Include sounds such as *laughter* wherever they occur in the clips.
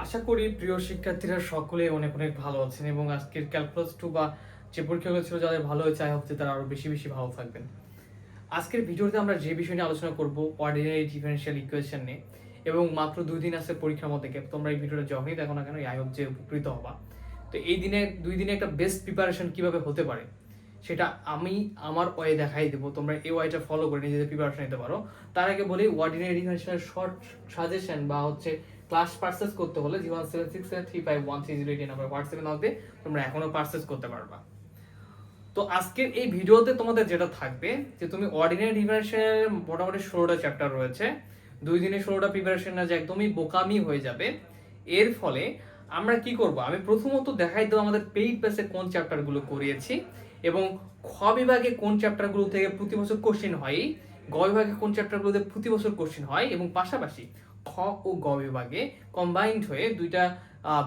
আশা করি প্রিয় শিক্ষার্থীরা সকলে অনেক অনেক ভালো আছেন এবং আজকের ক্যালকুলাস টু বা যে পরীক্ষাগুলো ছিল যাদের ভালো হয়েছে আই হোপ যে তারা আরও বেশি বেশি ভালো থাকবেন। আজকের ভিডিওতে আমরা যে বিষয় নিয়ে আলোচনা করব অর্ডিনারি ডিফারেন্সিয়াল ইকুয়েশন নিয়ে, এবং মাত্র দুই দিন আছে পরীক্ষার মধ্যে gap। তোমরা এই ভিডিওটা যখনই দেখো না কেন আই হোপ যে উপকৃত হবা। তো এই দিনে, দুই দিনে একটা বেস্ট প্রিপারেশন কীভাবে হতে পারে, সেটা আমি আমার ওয়ে দেখাই দেবো। তোমরা এই ওয়াইটা ফলো করে নিজেদের প্রিপারেশন নিতে পারো। তার আগে বলি অর্ডিনারি ডিফারেন্সিয়াল শর্ট সাজেশন বা হচ্ছে ক্লাস পার্সেস করতে হলে zero one seven six three five one three zero eight number হোয়াটসঅ্যাপে নামতে তোমরা এখনও পার্সেস করতে পারবা। তো আজকের এই ভিডিওতে তোমাদের যেটা থাকবে যে তুমি অর্ডিনারি ডিফারেন্সিয়াল মোটামুটি ষোলোটা চ্যাপ্টার রয়েছে। দুই দিনে ষোলোটা প্রিপারেশন না যে একদমই বোকামি হয়ে যাবে। এর ফলে আমরা কি করব? আমি প্রথমত দেখাই দেবো আমাদের পেইড বেসে কোন চ্যাপ্টারগুলো করিয়েছি এবং খ বিভাগে কোন চ্যাপ্টারগুলো থেকে প্রতি বছর কোশ্চেন হয়, গ বিভাগে কোন চ্যাপ্টারগুলোতে প্রতি বছর কোশ্চেন হয় এবং পাশাপাশি খ ও গ বিভাগে কম্বাইন্ড হয়ে দুইটা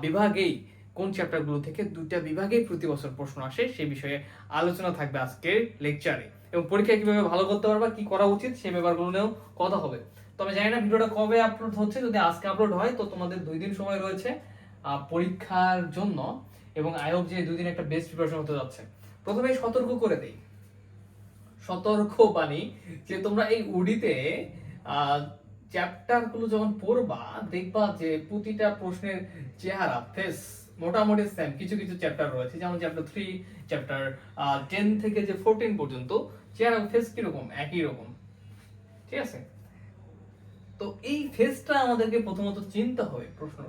বিভাগেই কোন চ্যাপ্টারগুলো থেকে দুইটা বিভাগেই প্রতি বছর প্রশ্ন আসে, সে বিষয়ে আলোচনা থাকবে আজকের লেকচারে এবং পরীক্ষায় কীভাবে ভালো করতে পারবা, কি করা উচিত, সেই ব্যাপারগুলো নিয়েও কথা হবে। তবে জানি না ভিডিওটা কবে আপলোড হচ্ছে, যদি আজকে আপলোড হয়, তো তোমাদের দুই দিন সময় রয়েছে পরীক্ষার জন্য। এবং আই হোপ যে দুই দিন একটা বেস্ট প্রিপারেশন হতে যাচ্ছে। প্রথমে সতর্ক করে দেই। সতর্ক বাণী যে তোমরা এই উডিতে চ্যাপ্টারগুলো যখন পড়বা, দেখবা যে প্রতিটা প্রশ্নের চেহারা ফেস মোটামুটি সেম কিছু কিছু চ্যাপ্টার রয়েছে। যেমন চ্যাপ্টার থ্রি চ্যাপ্টার টেন থেকে যে ফোরটিন পর্যন্ত, চেহারা ফেস কীরকম? একই রকম। ঠিক আছে? তো এই ফেসটা আমাদেরকে প্রথমত চিনতে হবে প্রশ্ন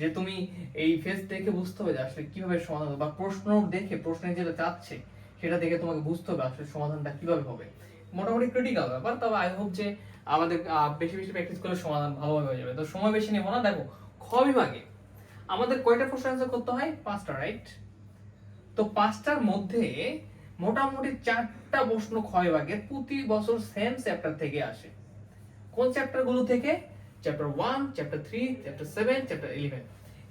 যে তুমি এই ফেস দেখে বুঝতে হবে যে আসলে কীভাবে সমাধান বা প্রশ্ন দেখে, প্রশ্নে যেটা চাচ্ছে, সেটা দেখে তোমাকে বুঝতে হবে আসলে সমাধানটা কীভাবে হবে। মোটামুটি ক্রিটিক্যাল ব্যাপার, তবে আই হোপ যে আমাদের বেশি বেশি প্র্যাকটিস করলে সমাধান ভালোভাবে হয়ে যাবে। তো সময় বেশি নেব না। দেখো, খ বিভাগে আমাদের কয়টা প্রশ্ন অ্যান্সার করতে হয়? পাঁচটা রাইট তো পাঁচটার মধ্যে মোটামুটি চারটা প্রশ্ন খ বিভাগে প্রতি বছর সেম চ্যাপ্টার থেকে আসে। কোন চ্যাপ্টারগুলো থেকে? Chapter one chapter three chapter seven chapter eleven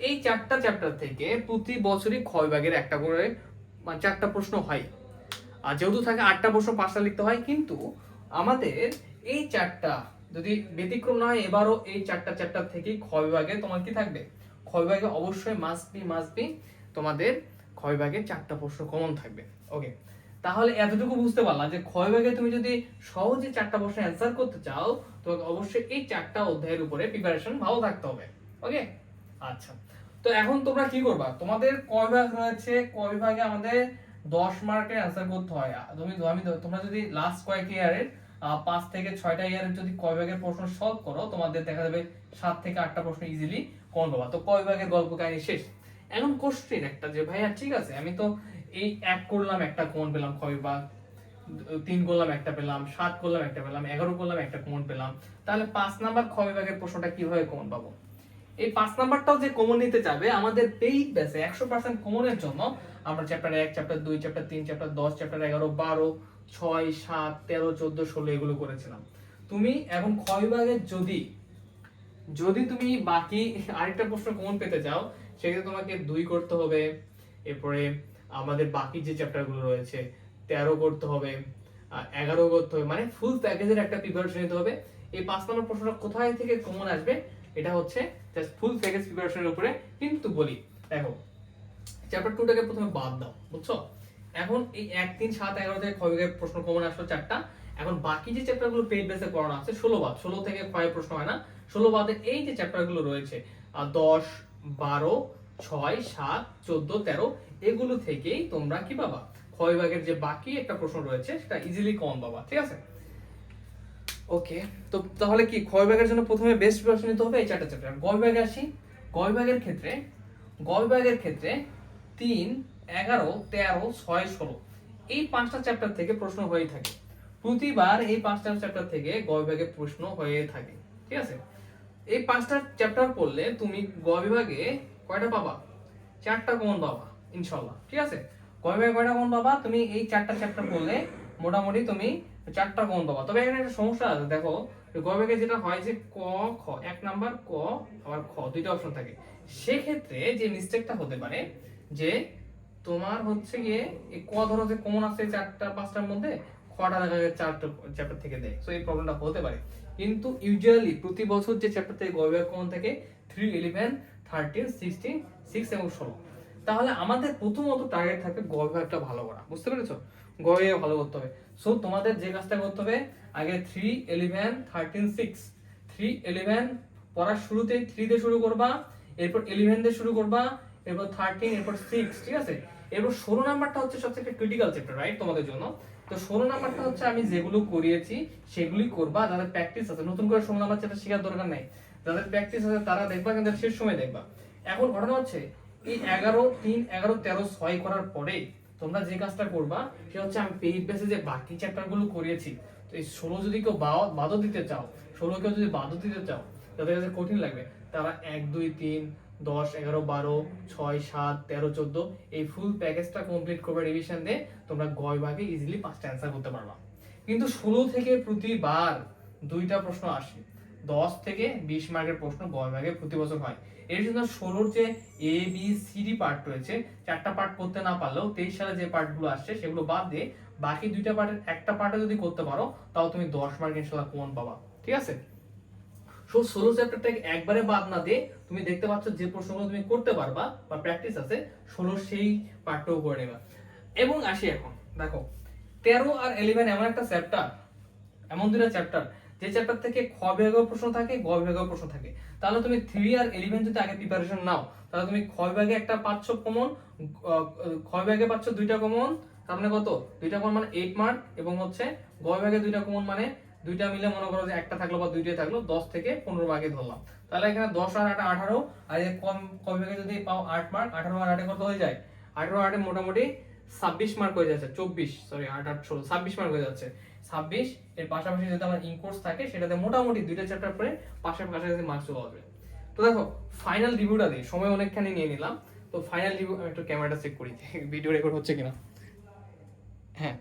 এই চারটা চ্যাপ্টার থেকে প্রতি বছরই খ বিভাগের একটা করে মানে চারটা প্রশ্ন হয়। আর যেহেতু থাকে আটটা প্রশ্ন পাঁচটা লিখতে হয়, কিন্তু আমাদের এই চারটা যদি ব্যতিক্রম না হয়, এবারও এই চারটা চ্যাপ্টার থেকেই খ বিভাগে তোমার কি থাকবে? খ বিভাগে অবশ্যই মাস্ট বি মাস্ট বি তোমাদের খ বিভাগে চারটা প্রশ্ন কমন থাকবে। ওকে তাহলে এতটুকু বুঝতে পারলাম যে ক্ষয় ভাগে তুমি যদি সহজে চারটা প্রশ্ন অ্যান্সার করতে চাও তোমাকে অবশ্যই এই চারটা অধ্যায়ের উপরে প্রিপারেশন ভালো থাকতে হবে। ওকে আচ্ছা। তো এখন তোমরা কি করবা? তোমাদের কয় বিভাগ রয়েছে কয় বিভাগে আমাদের দশ মার্কের অ্যান্সার করতে হয়। তুমি আমি তোমরা যদি লাস্ট কয়েক ইয়ারের পাঁচ থেকে ছয়টা ইয়ারের যদি কয় ভাগের প্রশ্ন সলভ করো, তোমাদের দেখা যাবে সাত থেকে আটটা প্রশ্ন ইজিলি কমন পাবা। তো কয় ভাগের গল্প কাহিনী শেষ। এখন কোশ্চেন একটা যে, ভাইয়া, ঠিক আছে, আমি তো এই এক করলাম, একটা কমন পেলাম, কয় ভাগ? তিন করলাম, একটা পেলাম, সাত করলাম, একটা পেলাম, এগারো করলাম, একটা কমন পেলাম। তাহলে পাঁচ নাম্বার খ বিভাগের প্রশ্নটা কীভাবে কমন পাবো? এই পাঁচ নাম্বারটাও যে কমন নিতে যাবে আমাদের পেইড ব্যাসে একশো পার্সেন্ট কমনের জন্য আমরা চ্যাপ্টার এক চ্যাপ্টার দুই চ্যাপ্টার তিন চ্যাপ্টার দশ চ্যাপ্টার এগারো, বারো, ছয়, সাত, তেরো, চোদ্দ, ষোলো এগুলো করেছিলাম। তুমি এখন খ বিভাগের যদি যদি তুমি বাকি আরেকটা প্রশ্ন কমন পেতে চাও, সেক্ষেত্রে তোমাকে দুই করতে হবে। এরপরে আমাদের বাকি যে চ্যাপ্টারগুলো রয়েছে, তেরো করতে হবে এগারো করতে হবে মানে ফুল প্যাকেজের একটা প্রিপারেশন নিতে হবে। এই পাঁচ নম্বর প্রশ্নটা কোথায় থেকে কমন আসবে, এটা হচ্ছে জাস্ট ফুল প্যাকেজ প্রিপারেশনের উপরে কিন্তু বলি। দেখো চ্যাপ্টার টুটাকে প্রথমে বাদ দাও, বুঝছ? এখন এই এক, তিন, সাত, এগারো থেকে ক্ষয় প্রশ্ন কমন আসলো চারটা এখন বাকি যে চ্যাপ্টারগুলো পেইড বেসে করানো আছে, ষোলো বাদ, ষোলো থেকে ক্ষয় প্রশ্ন হয় না। ষোলো বাদে এই যে চ্যাপ্টারগুলো রয়েছে দশ, বারো, ছয়, সাত, চোদ্দ, তেরো, এগুলো থেকেই তোমরা কি পাবা? ক্ষয় বিভাগের যে বাকি একটা প্রশ্ন রয়েছে, সেটা ইজিলি কমন পাবা, ঠিক আছে? ওকে তো তাহলে কি ক্ষয় বিভাগের জন্য প্রথমে বেস্ট প্রিপারেশন নিতে হবে এই চারটা চ্যাপ্টার গ বিভাগে আসি। গ বিভাগের ক্ষেত্রে গ বিভাগের ক্ষেত্রে তিন, এগারো, তেরো, ছয়, ষোলো। এই পাঁচটা চ্যাপ্টার থেকে প্রশ্ন হয়েই থাকে। প্রতিবার এই পাঁচটা চ্যাপ্টার থেকে গ বিভাগে প্রশ্ন হয়ে থাকে। ঠিক আছে? এই পাঁচটা চ্যাপ্টার পড়লে তুমি গ বিভাগে কয়টা পাবা? চারটা কমন পাবা ইনশাল্লাহ ঠিক আছে? গ বিভাগে কয়টা কমন পাবা? তুমি এই চারটা চ্যাপ্টার পড়লে মোটামুটি তুমি চারটা কমন পাবা। তবে এখানে একটা সমস্যা আছে, দেখো গ বিভাগে যেটা হয় যে ক, খ, এক নাম্বার ক, আবার খ, দুইটা অপশন থাকে। সেক্ষেত্রে যে মিস্টেকটা হতে পারে যে তোমার হচ্ছে গিয়ে এই ক ধরো যে কমন আছে চারটা, পাঁচটার মধ্যে খটা দেখা যায় চারটা চ্যাপ্টার থেকে দেয়। সো এই প্রবলেমটা হতে পারে। কিন্তু ইউজুয়ালি প্রতি বছর যে চ্যাপ্টার থেকে বিভাগ কমন থাকে three eleven thirteen sixteen six এবং ষোলো। তাহলে আমাদের প্রথমত টার্গেট থাকবে গ বিভাগটা ভালো করা। বুঝতে পেরেছ? গ বিভাগ ভালো করতে হবে। সো তোমাদের যে কাজটা করতে হবে, আগে three eleven thirteen six three eleven পড়ার শুরুতেই থ্রি দিয়ে শুরু করবা, এরপর ইলেভেন দিয়ে শুরু করবা এরপর থার্টিন এরপর সিক্স ঠিক আছে? এরপর ষোলো নাম্বারটা হচ্ছে সবথেকে ক্রিটিক্যাল চ্যাপ্টার রাইট তোমাদের জন্য। তো ষোলো নাম্বারটা হচ্ছে আমি যেগুলো করিয়েছি সেগুলি করবা। যাদের প্র্যাকটিস আছে, নতুন করে ষোলো নাম্বার চ্যাপ্টার শেখার দরকার নেই। যাদের প্র্যাকটিস আছে, তারা দেখবা কিন্তু শেষ সময় দেখবা। এখন ঘটনা হচ্ছে, এই এগারো, তিন, এগারো, তেরো, ছয় করার পরে তোমরা যে কাজটা করবা, সেটা হচ্ছে আমি পেইড বেসে যে বাকি চ্যাপ্টারগুলো করিয়েছি। তো এই ষোলো যদি কেউ বাদ- বাদও দিতে চাও, ষোলো কেউ যদি বাদও দিতে চাও, তাদের কাছে কঠিন লাগবে। তারা এক, দুই, তিন দশ, এগারো, বারো, ছয়, সাত, তেরো, চোদ্দ, এই ফুল প্যাকেজটা কমপ্লিট করবে রিভিশন দিয়ে তোমরা গয় ভাগে ইজিলি পাঁচটা অ্যান্সার করতে পারবা। কিন্তু ষোলো থেকে প্রতিবার দুইটা প্রশ্ন আসে। দশ থেকে বিশ মার্কের প্রশ্ন গয় ভাগে প্রতি বছর হয়। এর জন্য ষোলোর যে A B C D part রয়েছে, চারটা পার্ট করতে না পারলেও তেইশ সালে যে পার্টগুলো আসছে, সেগুলো বাদ দিয়ে বাকি দুইটা পার্টের একটা পার্টে যদি করতে পারো, তাও তুমি দশ মার্ক ইনশাল্লাহ কোন পাবা। ঠিক আছে? ষোলো চ্যাপ্টারটাকে একবারে বাদ না দিয়ে তুমি দেখতে পাচ্ছ যে প্রশ্নগুলো তুমি করতে পারবা বা প্র্যাকটিস আছে ষোলো সেই পার্টটাও করে নেবা। এবং আসি এখন, দেখো, তেরো আর ইলেভেন এমন একটা চ্যাপ্টার এমন দুটা চ্যাপ্টার যে চ্যাপ্টার থেকে খ বিভাগেও প্রশ্ন থাকে, গ বিভাগেও প্রশ্ন থাকে। তাহলে তুমি থ্রি আর ইলেভেন যদি আগে প্রিপারেশন নাও, তাহলে তুমি খ বিভাগে একটা পাচ্ছ কমন খ বিভাগে পাচ্ছ দুইটা কমন তার মানে কত? দুইটা কমন মানে এইট মার্ক এবং হচ্ছে গ বিভাগে দুইটা কমন মানে দুইটা মিলে মনে করো যে একটা থাকল বা দুইটাই থাকল, দশ থেকে পনেরো ভাগে ধরলাম। তাহলে এখানে দশ আর আট, আঠারো, আর কম ক বিভাগে যদি পাও আট মার্ক আঠারো আর আটে কত হয়ে যায়? আঠারো আটে মোটামুটি ছাব্বিশ মার্ক হয়ে যাচ্ছে, চব্বিশ সরি আট আট, ষোলো, ছাব্বিশ মার্ক হয়ে যাচ্ছে। ছাব্বিশ, এর পাশাপাশি যদি আমার ইনকোর্স থাকে, সেটাতে মোটামুটি দুইটা চ্যাপ্টার পরে পাশের কাছাকাছি মার্কস চলে আসবে। তো দেখো ফাইনাল রিভিউটা দিই, সময় অনেকখানি নিয়ে নিলাম। তো ফাইনাল রিভিউ আমি একটু ক্যামেরাটা চেক করি *laughs* ভিডিও রেকর্ড হচ্ছে কিনা? হ্যাঁ।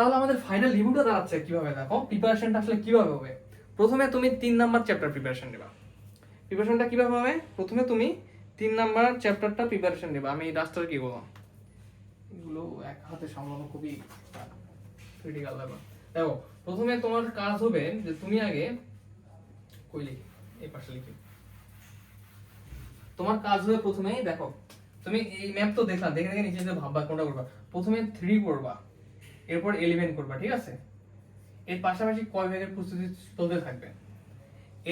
তাহলে আমাদের ফাইনাল রিভিউটা দাঁড়াচ্ছে কীভাবে দেখো? প্রিপারেশনটা আসলে কীভাবে হবে? প্রথমে তুমি তিন নাম্বার চ্যাপ্টার প্রিপারেশন নেবা। প্রিপারেশনটা কীভাবে হবে? প্রথমে তুমি তিন নাম্বার চ্যাপ্টারটা প্রিপারেশন নেবা। আমি ডাস্টার কি করলাম এগুলো এক হাতে সামলানো খুবই ক্রিটিক্যাল ব্যাপার। দেখো, প্রথমে তোমার কাজ হবে যে তুমি আগে কই লিখি? এই পাশে লিখি। তোমার কাজ হবে প্রথমেই দেখো, তুমি এই ম্যাপ তো দেখলাম, দেখে দেখে নিচে যে ভাববা কোনটা করবা। প্রথমে থ্রি করবা এরপর ইলেভেন করবা, ঠিক আছে? এর পাশাপাশি কয় ভাগের প্রস্তুতি চলতে থাকবে?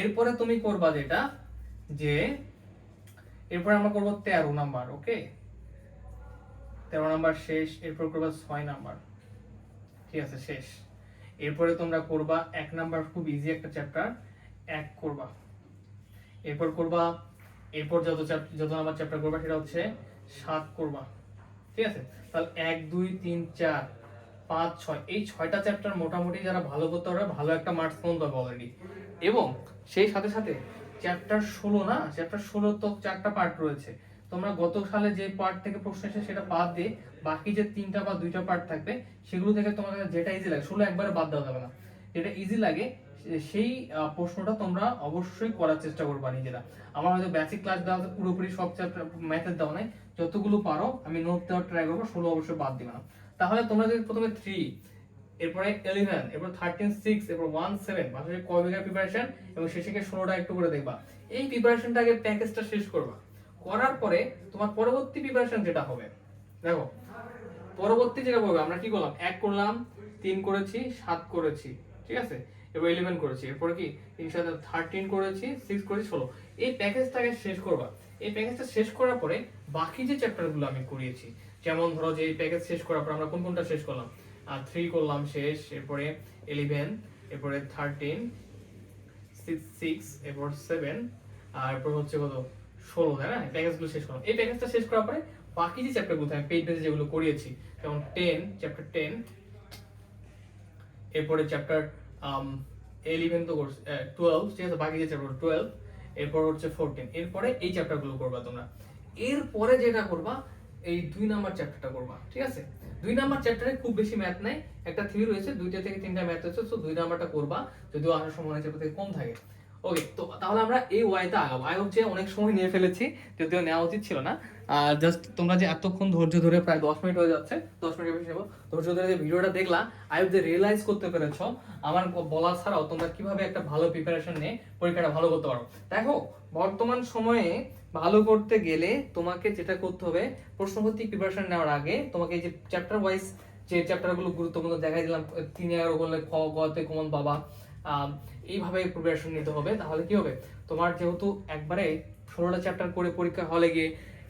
এরপরে তুমি করবা যেটা, যে এরপরে আমরা করব তেরো নাম্বার, ওকে? তেরো নাম্বার শেষ, এরপর করবা ছয় নাম্বার, ঠিক আছে, শেষ। এরপরে তোমরা করবা, এক নাম্বার খুব ইজি একটা চ্যাপ্টার এক করবা। এরপর করবা, এরপর যত যত নাম্বার চ্যাপ্টার করবা, সেটা হচ্ছে সাত করবা, ঠিক আছে? তাহলে এক, দুই, তিন, চার পাঁচ, ছয়, এই ছয়টা চ্যাপ্টার মোটামুটি যারা ভালো করতে পারবে, ভালো একটা মার্কস কমন পাবে অলরেডি এবং সেই সাথে সাথে চ্যাপ্টার ষোলো না চ্যাপ্টার ষোলো তো চারটা পার্ট রয়েছে। তোমরা গত সালে যে পার্ট থেকে প্রশ্ন এসে সেটা বাদ দিয়ে বাকি যে তিনটা বা দুইটা পার্ট থাকবে, সেগুলো থেকে তোমার যেটা ইজি লাগে, ষোলো একবারে বাদ দেওয়া যাবে না। যেটা ইজি লাগে সেই প্রশ্নটা তোমরা অবশ্যই করার চেষ্টা করবা নিজেরা। আমার হয়তো বেসিক ক্লাস দেওয়া পুরোপুরি সব চ্যাপ্টার ম্যাথের দেওয়া নাই। যতগুলো পারো, আমি নোট দেওয়ার ট্রাই করব, ষোলো অবশ্যই বাদ দিবে না। তাহলে তোমরা যদি প্রথমে থ্রি এরপরে ইলেভেন এরপর থার্টিন সিক্স এরপর ওয়ান সেভেন পাশাপাশি ক বিঘা প্রিপারেশন এবং শেষে ষোলোটা একটু করে দেখবা। এই প্রিপারেশনটা আগে প্যাকেজটা শেষ করবা। করার পরে তোমার পরবর্তী প্রিপারেশন যেটা হবে, দেখো, পরবর্তী যেটা করবে, আমরা কি করলাম? এক করলাম, তিন করেছি, সাত করেছি, ঠিক আছে? এবার ইলেভেন করেছি, এরপর কি? তিন সাথে থার্টিন করেছি সিক্স করেছি, ষোলো। এই প্যাকেজটাকে শেষ করবা। এই প্যাকেজটা শেষ করার পরে বাকি যে চ্যাপ্টারগুলো আমি করিয়েছি যেমন ধরো যে প্যাকেজ শেষ করার পর আমরা কোন কোনটা শেষ করলাম? আর থ্রি করলাম শেষ, এরপরে ইলেভেন এরপরে থার্টিন সিক্স এরপর সেভেন আর এরপর হচ্ছে কত? ষোলো, তাই না? প্যাকেজগুলো শেষ করলাম। এই প্যাকেজটা শেষ করার পরে বাকি যে চ্যাপ্টারগুলো আমি পেইড বেসে যেগুলো করিয়েছি, যেমন টেন চ্যাপ্টার টেন এরপরে চ্যাপ্টার ইলেভেন তো টুয়েলভ ঠিক আছে? বাকি যে চ্যাপ্টার টুয়েলভ এরপর হচ্ছে ফোরটিন এরপরে এই চ্যাপ্টারগুলো করবা তোমরা। এরপরে যেটা করবা এই দুই নাম্বার চ্যাপ্টারটা করবা, ঠিক আছে? দুই নাম্বার চ্যাপ্টারে খুব বেশি ম্যাথ নাই। একটা থিওরি রয়েছে, দুইটা থেকে তিনটা ম্যাথ রয়েছে তো দুই নাম্বারটা করবা, যদিও আসার সময় চ্যাপ্টার থেকে কম থাকে। ওকে তো তাহলে আমরা এই ওয়াইতে আগাবো। আই যে অনেক সময় নিয়ে ফেলেছি যদিও নেওয়া উচিত ছিল না। আর জাস্ট তোমরা যে এতক্ষণ ধৈর্য ধরে প্রায় দশ মিনিট হয়ে যাচ্ছে দশ বেশি নেব। ধৈর্য ধরে যে ভিডিওটা আই যে রিয়েলাইজ করতে পেরেছ আমার বলা ছাড়াও তোমরা কীভাবে একটা ভালো প্রিপারেশন নিয়ে পরীক্ষাটা ভালো করতে পারো। দেখো বর্তমান সময়ে ভালো করতে গেলে তোমাকে যেটা করতে হবে প্রশ্নভিত্তিক প্রিপারেশন নেওয়ার আগে তোমাকে এই যে চ্যাপ্টার ওয়াইজ যে চ্যাপ্টারগুলো গুরুত্বপূর্ণ দেখাই দিলাম তিন এগারো করলে খ গতে কমন আহ, এইভাবে প্রিপারেশন নিতে হবে। তাহলে কি হবে? তোমার যেহেতু একবারে ষোলোটা চ্যাপ্টার করে পরীক্ষা হলে গিয়ে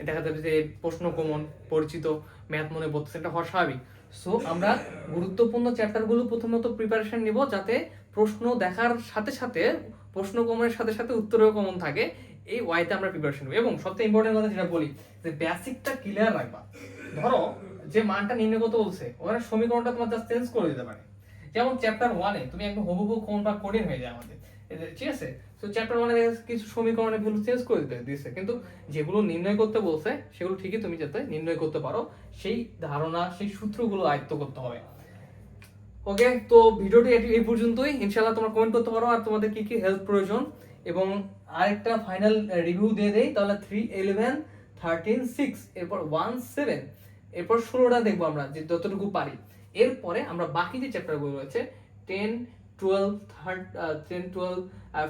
দেখা যাবে যে প্রশ্ন কমন পরিচিত ম্যাথ মনে পড়তেছে, এটা হওয়া স্বাভাবিক। সো আমরা গুরুত্বপূর্ণ চ্যাপ্টারগুলো প্রথমত প্রিপারেশন নিব যাতে প্রশ্ন দেখার সাথে সাথে, প্রশ্ন কমনের সাথে সাথে উত্তরেও কমন থাকে। এই ওয়াইতে আমরা প্রিপারেশন নেব। এবং সবচেয়ে ইম্পর্টেন্ট কথা যেটা বলি, যে বেসিকটা ক্লিয়ার রাখবা। ধরো, যে মানটা নির্ণয় করতে বলছে, ওখানে সমীকরণটা তোমার জাস্ট চেঞ্জ করে দিতে পারে। যেমন চ্যাপ্টার ওয়ানে তুমি একদম হবুবু কোন বা কঠিন হয়ে যায় আমাদের। ঠিক আছে? তো চ্যাপ্টার ওয়ানে কিছু সমীকরণেরগুলো চেঞ্জ করে দিতে দিয়েছে কিন্তু যেগুলো নির্ণয় করতে বলছে, সেগুলো ঠিকই তুমি যাতে নির্ণয় করতে পারো, সেই ধারণা, সেই সূত্রগুলো আয়ত্ত করতে হবে। ওকে? তো ভিডিওটি এই পর্যন্তই। ইনশাল্লাহ তোমরা কমেন্ট করতে পারো, আর তোমাদের কি কি হেল্প প্রয়োজন। এবং আরেকটা ফাইনাল রিভিউ দিয়ে দেই, তাহলে থ্রি ইলেভেন থার্টিন সিক্স এরপর ওয়ান সেভেন এরপর ষোলোটা দেখব আমরা, যে যতটুকু পারি। এরপরে আমরা বাকি যে চ্যাপ্টারগুলো রয়েছে ten twelve third ten twelve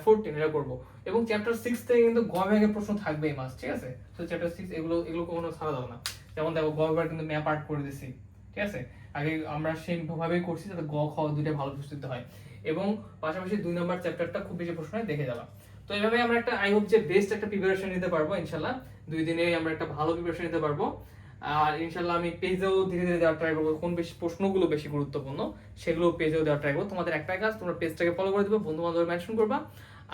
fourteen এটা করব। এবং চ্যাপ্টার সিক্স থেকে কিন্তু গ ভাগের প্রশ্ন থাকবে এই মাস, ঠিক আছে? তো চ্যাপ্টার সিক্স এগুলো এগুলো কোনো ছাড়া যাবে না। যেমন দেখো, গ ভাগ কিন্তু ম্যাপ আর্ট করে দিছি, ঠিক আছে? আগে আমরা সেইভাবেই করছি যাতে গ, খ দুইটা ভালো প্রস্তুত হয়। এবং পাশাপাশি দুই নম্বর চ্যাপ্টারটা খুব বেশি প্রশ্ন দেখে যাবা। তো এইভাবে আমরা একটা আই হোপ যে বেস্ট একটা প্রিপারেশন নিতে পারব ইনশাল্লাহ দুই দিনে আমরা একটা ভালো প্রিপারেশন নিতে পারব। আর ইনশাল্লাহ আমি পেজেও ধীরে ধীরে দেওয়ার ট্রাই করব। কোন বেশি প্রশ্নগুলো বেশি গুরুত্বপূর্ণ সেগুলো পেজেও দেওয়ার ট্রাই করব। তোমাদের একটাই কাজ, তোমরা পেজটাকে ফলো করে দিবে বন্ধু বান্ধব মেনশন করবা,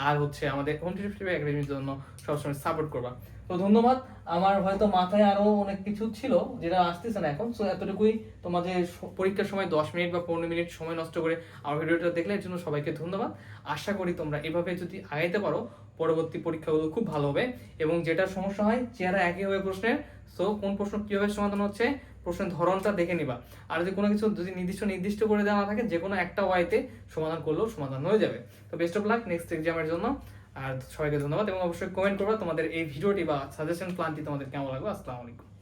আর হচ্ছে আমাদের হোম কন্টিনিউ একাডেমির জন্য সবসময় সাপোর্ট করবা। তো ধন্যবাদ। আমার হয়তো মাথায় আরও অনেক কিছু ছিল যেটা আসতেছে না এখন সো এতটুকুই তোমাদের পরীক্ষার সময় দশ মিনিট বা পনেরো মিনিট সময় নষ্ট করে আমার ভিডিওটা দেখলে এর জন্য সবাইকে ধন্যবাদ। আশা করি তোমরা এভাবে যদি আগাইতে পারো পরবর্তী পরীক্ষাগুলো খুব ভালো হবে এবং যেটা সমস্যা হয়, চেহারা একই হবে প্রশ্নের। সো কোন প্রশ্ন কীভাবে সমাধান হচ্ছে? প্রশ্নের ধরনটা দেখে নিবা। আর যদি কোনো কিছু যদি নির্দিষ্ট নির্দিষ্ট করে দেওয়া না থাকে যে কোনো একটা ওয়াইতে সমাধান করলেও সমাধান হয়ে যাবে। তো বেস্ট অফ লাক নেক্সট এক্সামের জন্য। আর সবাইকে ধন্যবাদ এবং অবশ্যই কমেন্ট করবা তোমাদের এই ভিডিওটি বা সাজেশন প্ল্যানটি তোমাদের কেমন লাগবে আসসালামু আলাইকুম।